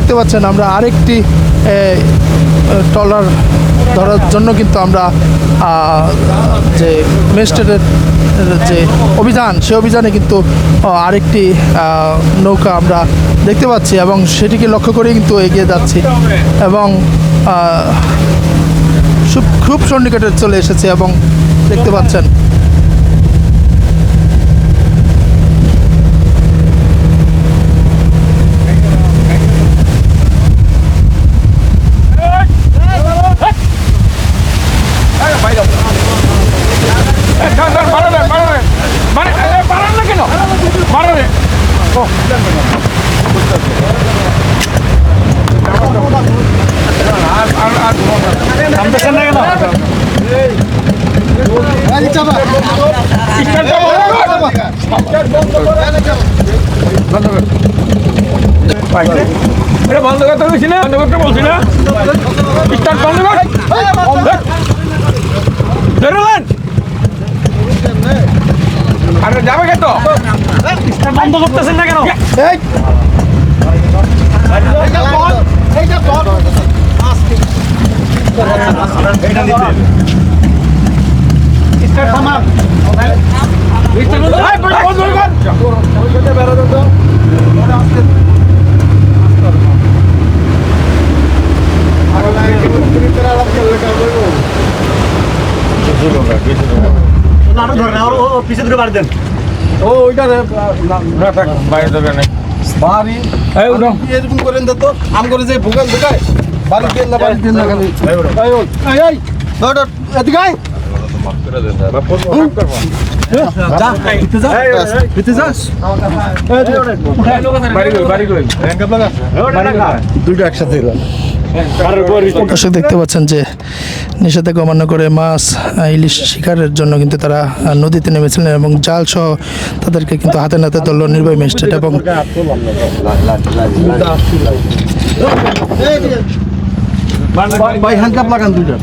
দেখতে পাচ্ছেন, আমরা আরেকটি ট্রলার ধরার জন্য কিন্তু আমরা যে মেস্টেটের যে অভিযান, সে অভিযানে কিন্তু আরেকটি নৌকা আমরা দেখতে পাচ্ছি এবং সেটিকে লক্ষ্য করে কিন্তু এগিয়ে যাচ্ছি এবং খুব সন্নিকটে চলে এসেছে এবং দেখতে পাচ্ছেন। এটা বন্ধ করতে বলছি না। বন্ধ করতে বলছি না। স্টার্ট বন্ধ কর বেরোলেন আরে যাবে কে তো বন্ধ করতেছেন না কেন? এই। পিছিয়ে দূরে বাড়ি দেন। বাইরে বাড়ি এই উঠো। এরকম করেন তো আম করে যে ভোগান ঢুকায় বাড়ি না বাড়ি না খালি। এদিকে আয়। দুটো একসাথে। দর্শক দেখতে পাচ্ছেন যে নিষেধাজ্ঞা অমান্য করে মাছ ইলিশ শিকারের জন্য কিন্তু তারা নদীতে নেমেছিলেন এবং জাল সহ তাদেরকে কিন্তু হাতে নাতে ধরল নির্বাহী ম্যাজিস্ট্রেট এবং ভাই লাগান দুইটা।